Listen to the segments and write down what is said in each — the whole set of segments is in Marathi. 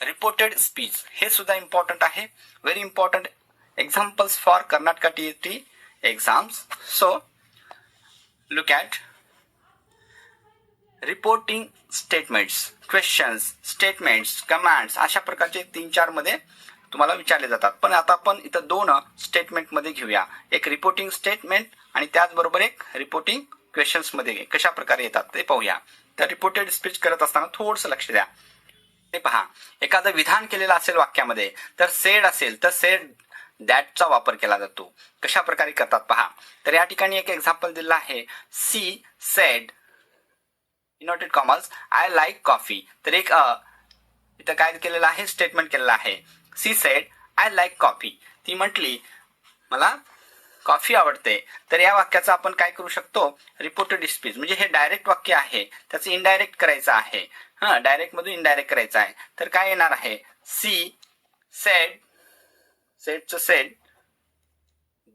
रिपोर्टेड स्पीच हे सुद्धा इम्पॉर्टंट आहे. Very important examples for Karnataka T T exams so look at reporting statements questions statements commands अशा प्रकारचे तीन चारमध्ये तुम्हाला विचारले जातात. पण आता आपण इथं दोन स्टेटमेंटमध्ये घेऊया. एक रिपोर्टिंग स्टेटमेंट आणि त्याचबरोबर एक रिपोर्टिंग क्वेश्चन्समध्ये कशा प्रकारे येतात ते पाहूया. तर रिपोर्टेड स्पीच करत असताना थोडंसं लक्ष द्या. पहा. एखादं विधान केलेलं असेल वाक्यामध्ये तर सेड असेल तर सेड दॅटचा वापर केला जातो. कशा प्रकारे करतात पहा. तर या ठिकाणी एक एक्झाम्पल दिलं आहे. She said inverted commas I like coffee तर एक इथं काय केलेलं आहे? स्टेटमेंट केलेलं आहे. She said I like coffee ती म्हटली मला कॉफी आवडते. तर या वाक्याचं आपण काय करू शकतो? रिपोर्टेड स्पीच म्हणजे हे डायरेक्ट वाक्य आहे. त्याचं इनडायरेक्ट करायचं आहे. हा डायरेक्ट मधून इनडायरेक्ट करायचं आहे. तर काय येणार आहे? सी सेड सेडचं सेड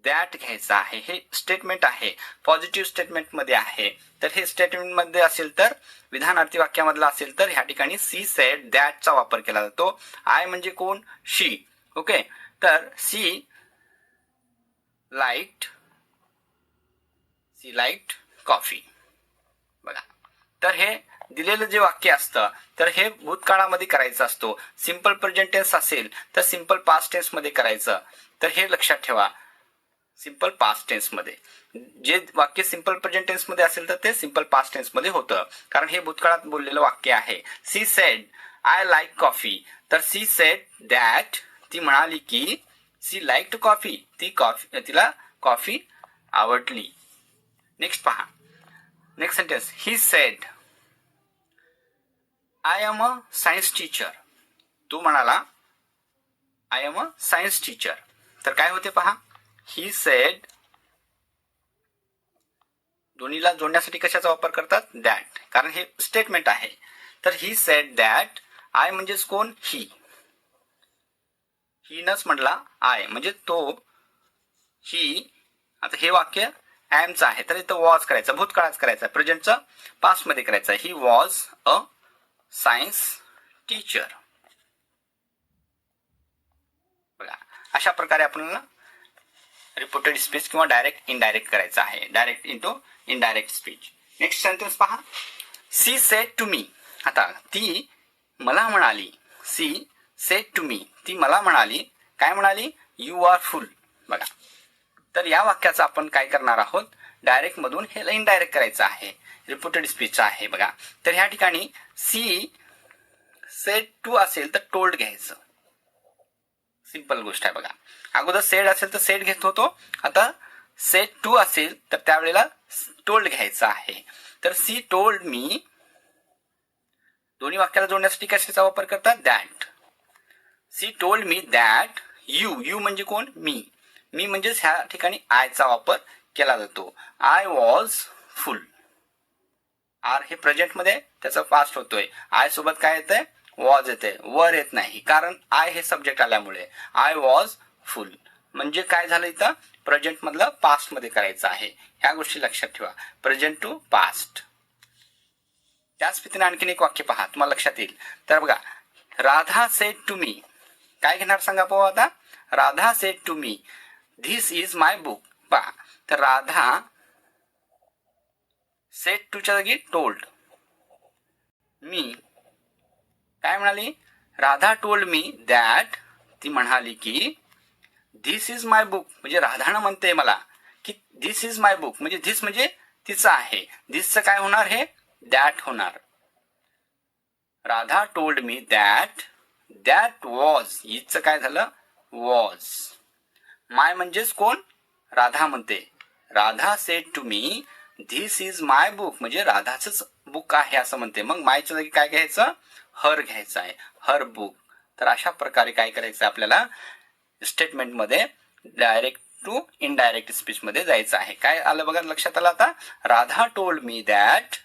दॅट घ्यायचं आहे. हे स्टेटमेंट आहे. पॉझिटिव्ह स्टेटमेंटमध्ये आहे. तर हे स्टेटमेंटमध्ये असेल तर विधानार्थी वाक्यामधला असेल तर ह्या ठिकाणी सी सेड दॅटचा वापर केला जातो. आय म्हणजे कोण? शी ओके तर she liked she liked coffee. बघा. तर हे दिलेलं जे वाक्य असतं तर हे भूतकाळामध्ये करायचं असतो. सिंपल प्रेझेंट टेन्स असेल तर सिंपल पास्ट टेन्समध्ये करायचं. तर हे लक्षात ठेवा. सिंपल पास्ट टेन्समध्ये. जे वाक्य सिंपल प्रेझेंट टेन्समध्ये असेल तर ते सिंपल पास्ट टेन्समध्ये होतं. कारण हे भूतकाळात बोललेलं वाक्य आहे. She said I like coffee तर सी सेड दॅट ती म्हणाली की सी लाईक टू कॉफी ती कॉफी तिला कॉफी आवडली. नेक्स्ट पहा. Next sentence he said I am a science teacher तू म्हणाला I am a science teacher तर काय होते पहा? ही सेड दोन्हीला जोडण्यासाठी कशाचा वापर करतात? दॅट कारण हे स्टेटमेंट आहे. तर ही सेड दॅट आय म्हणजेच कोण? ही हीनच म्हटला आय म्हणजे तो ही आता हे वाक्य ॲमचं आहे. तर इथं वॉज करायचं भूतकाळात करायचं प्रेझेंटचं पास्टमध्ये करायचं. He was a science teacher. बघा अशा प्रकारे आपल्याला रिपोर्टेड स्पीच किंवा डायरेक्ट इनडायरेक्ट करायचं आहे. Direct into indirect speech next sentence पहा. She said to me. आता ती मला म्हणाली सी सेट टू मी ती मला म्हणाली काय म्हणाली? यू आर फुल बघा. तर या वाक्याचं आपण काय करणार आहोत? डायरेक्ट मधून हे इनडायरेक्ट करायचं आहे. रिपोर्टेड स्पीच आहे बघा. तर ह्या ठिकाणी सी सेट टू असेल तर टोल्ड घ्यायचं. सिंपल गोष्ट आहे बघा. अगोदर सेड असेल तर सेट घेत होतो. आता सेट टू असेल तर त्यावेळेला टोल्ड घ्यायचं आहे. तर सी टोल्ड मी दोन्ही वाक्याला जोडण्यासाठी कशाचा वापर करतात? That she told me that you you म्हणजे कोण? मी. मी म्हणजेच ह्या ठिकाणी आयचा वापर केला जातो. I was full. आर हे प्रेझेंटमध्ये त्याचा पास्ट होतोय. आय सोबत काय येतंय? वॉज येते वर येत नाही. कारण आय हे सब्जेक्ट आल्यामुळे. I was full. म्हणजे काय झालं इथं? प्रेझेंट मधलं पास्टमध्ये करायचं आहे. ह्या गोष्टी लक्षात ठेवा. प्रेझेंट टू पास्ट त्याच पद्धतीने आणखीन एक वाक्य पहा. तुम्हाला लक्षात येईल. तर बघा. राधा सेट टू मी काय घेणार सांगा पाहू आता? Radha said to me this is my book पहा तर राधा सेट टूच्या जागी टोल्ड मी काय म्हणाली? राधा टोल्ड मी दॅट ती म्हणाली की धिस इज माय बुक म्हणजे राधानं म्हणते मला की धिस इज माय बुक म्हणजे धिस म्हणजे तिचं आहे. धिसचं काय होणार हे? दॅट होणार. Radha told me that that was हिचं काय झालं? वॉज माय म्हणजेच कोण? राधा म्हणते. Radha said to me this is my book म्हणजे राधाच बुक आहे असं म्हणते. मग मायच्या जागी काय घ्यायचं? हर घ्यायचं आहे. हर बुक तर अशा प्रकारे काय करायचं आपल्याला? स्टेटमेंटमध्ये डायरेक्ट टू इनडायरेक्ट स्पीच मध्ये जायचं आहे. काय आलं बघा लक्षात आलं आता? Radha told me that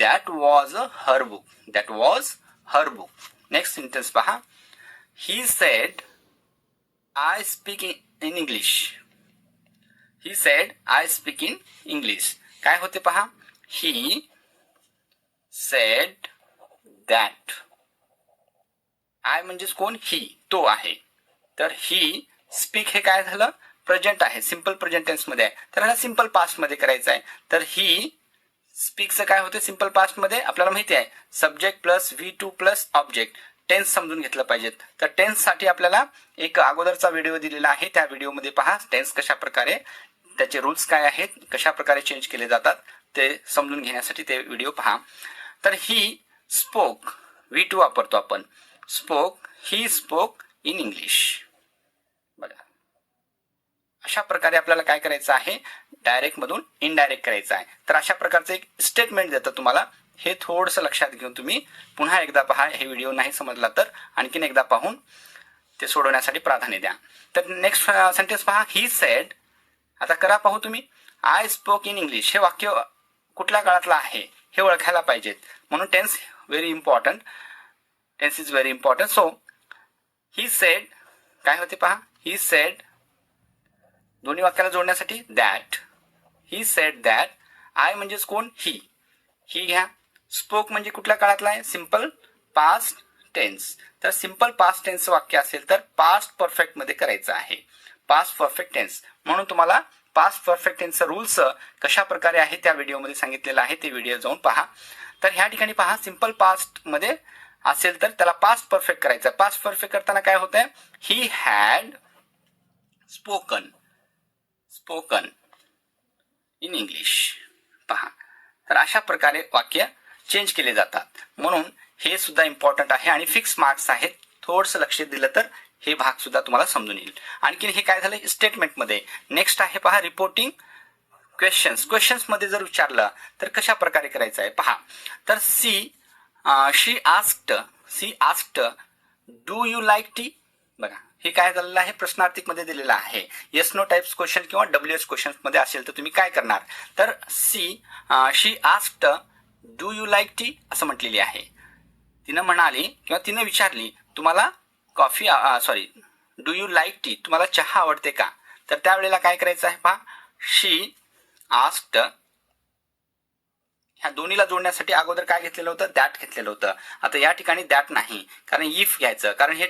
that was a her book that was her book next sentence पहा he said I speak in English he said I speak in English काय होते पहा ही सेड दॅट आय म्हणजेच कोण? ही तो आहे. तर ही स्पीक हे काय झालं? प्रेझेंट आहे. सिंपल प्रेझेंट टेन्समध्ये आहे. तर ह्याला सिंपल पास्टमध्ये करायचं आहे. तर ही स्पीकचं काय होते? सिंपल पास्टमध्ये आपल्याला माहिती आहे. Subject plus V two plus object tense समजून घेतलं पाहिजेत. तर टेन्ससाठी आपल्याला एक अगोदरचा व्हिडिओ दिलेला आहे. त्या व्हिडिओमध्ये पहा टेन्स कशा प्रकारे त्याचे रूल्स काय आहेत कशा प्रकारे चेंज केले जातात ते समजून घेण्यासाठी ते व्हिडिओ पहा. तर ही स्पोक व्ही टू वापरतो आपण. Spoke he spoke in English बघा. अशा प्रकारे आपल्याला काय करायचं आहे? डायरेक्ट मधून इनडायरेक्ट करायचं आहे. तर अशा प्रकारचं एक स्टेटमेंट देतं तुम्हाला. हे थोडंसं लक्षात घेऊन तुम्ही पुन्हा एकदा पहा. हे व्हिडिओ नाही समजला तर आणखीन एकदा पाहून ते सोडवण्यासाठी प्राधान्य द्या. तर नेक्स्ट सेंटेन्स पहा. ही सेड आता करा पाहू तुम्ही. आय स्पोक इन इंग्लिश हे वाक्य कुठल्या काळातलं आहे? हे ओळखायला पाहिजेत. म्हणून tense very important tense is very important so he said काय होते पहा? ही सेड दोन्ही वाक्याला जोडण्यासाठी that he said that I म्हणजेच कोण? ही ही घ्या. स्पोक म्हणजे कुठल्या काळातला आहे? सिंपल पास्ट टेन्स तर सिंपल पास्ट टेन्स वाक्य असेल तर पास्ट परफेक्टमध्ये करायचं आहे. पास्ट परफेक्ट टेन्स म्हणून तुम्हाला पास्ट परफेक्ट टेन्सचं रूल्स कशा प्रकारे आहे त्या व्हिडिओमध्ये सांगितलेलं आहे ते व्हिडिओ जाऊन पहा. तर ह्या ठिकाणी पहा सिंपल पास्टमध्ये असेल तर त्याला पास्ट परफेक्ट करायचं पास्ट परफेक्ट करताना काय होत आहे he had spoken spoken in English पहा तर अशा प्रकारे वाक्य चेंज केले जातात. म्हणून हे सुद्धा इम्पॉर्टंट आहे आणि फिक्स मार्क्स आहेत. थोडंसं लक्ष दिलं तर हे भाग सुद्धा तुम्हाला समजून येईल. आणखीन हे काय झालं? स्टेटमेंटमध्ये नेक्स्ट आहे पहा रिपोर्टिंग क्वेश्चन्स क्वेश्चन्समध्ये जर विचारलं तर कशा प्रकारे करायचं आहे? पहा तर she she asked she asked do you like tea बघा. हे काय झालेलं आहे? प्रश्नार्थिकमध्ये दिलेलं आहे. येस नो टाइप्स क्वेश्चन किंवा डब्ल्यू एस क्वेश्चनमध्ये असेल तर तुम्ही काय करणार? तर she she asked do you like tea असं म्हटलेली आहे. तिनं म्हणाली किंवा तिनं विचारली तुम्हाला coffee sorry do you like tea तुम्हाला चहा आवडते का? तर त्यावेळेला काय करायचं आहे पहा. शी आस्ट ह्या दोन्हीला जोडण्यासाठी अगोदर काय घेतलेलं होतं? दॅट घेतलेलं होतं. आता या ठिकाणी दॅट नाही. कारण इफ घ्यायचं. कारण हे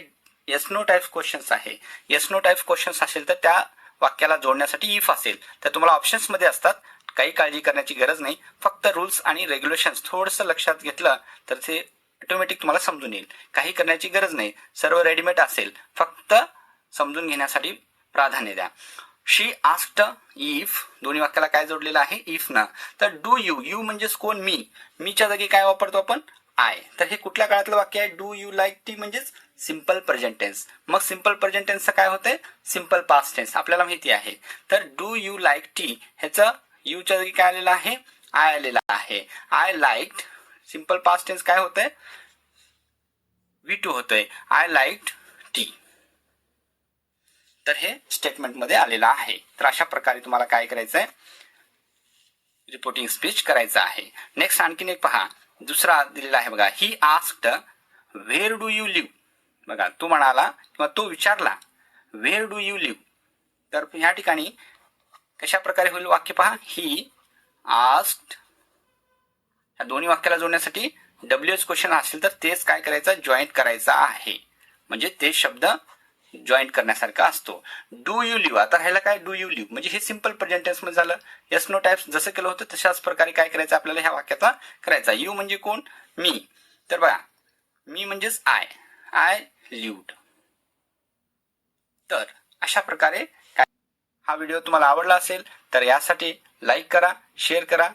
येस नो टाईप क्वेश्चन्स आहे. येस नो टाईप क्वेश्चन्स असेल तर त्या वाक्याला जोडण्यासाठी इफ असेल तर तुम्हाला ऑप्शन्समध्ये असतात. काही काळजी करण्याची गरज नाही. फक्त रूल्स आणि रेग्युलेशन्स थोडंसं लक्षात घेतलं तर ते ऑटोमॅटिक तुम्हाला समजून येईल. काही करण्याची गरज नाही. सर्व रेडीमेड असेल. फक्त समजून घेण्यासाठी प्राधान्य द्या. शी आस्ट इफ दोन्ही वाक्याला काय जोडलेलं आहे? इफ ना. तर डू यू यू म्हणजेच कोण? मी. मीच्या जागी काय वापरतो आपण? आय तर हे कुठल्या काळातलं वाक्य आहे? डू यू लाईक टी म्हणजेच सिंपल प्रेझेंट टेन्स मग सिंपल प्रेझेंट टेन्सचं काय होतंय? सिंपल पास्ट टेन्स आपल्याला माहिती आहे. तर डू यू लाईक टी ह्याचं यूच्या जागी काय आलेलं आहे? आय आलेला आहे. I like simple past tense काय होतंय? वी टू होतंय. आय लाईक टी तर हे स्टेटमेंटमध्ये आलेलं आहे. तर अशा प्रकारे तुम्हाला काय करायचं आहे रिपोर्टिंग स्पीच करायचं आहे. नेक्स्ट आणखीन एक पहा. दुसरा दिलेला आहे बघा. He asked where do you live बघा तो म्हणाला किंवा तो विचारला व्हेअर डू यू लिव्ह तर ह्या ठिकाणी कशा प्रकारे होईल वाक्य पहा. ही आस्ट ह्या दोन्ही वाक्याला जोडण्यासाठी डब्ल्यू एस क्वेश्चन असेल तर तेच काय करायचं? जॉईंट करायचा आहे. म्हणजे ते शब्द जॉईंट करण्यासारखा असतो. डू यू लिव्ह आता राहिला काय? डू यू लिव्ह म्हणजे हे सिंपल प्रेझेंटमध्ये झालं. यस नो टाइप्स जसं केलं होतं तशाच प्रकारे काय करायचं आपल्याला ह्या वाक्याचा? करायचा. यू म्हणजे कोण? मी. तर बघा. मी म्हणजेच आय आय लिव्ड तर अशा प्रकारे हा व्हिडिओ तुम्हाला आवडला असेल तर यासाठी लाईक करा शेअर करा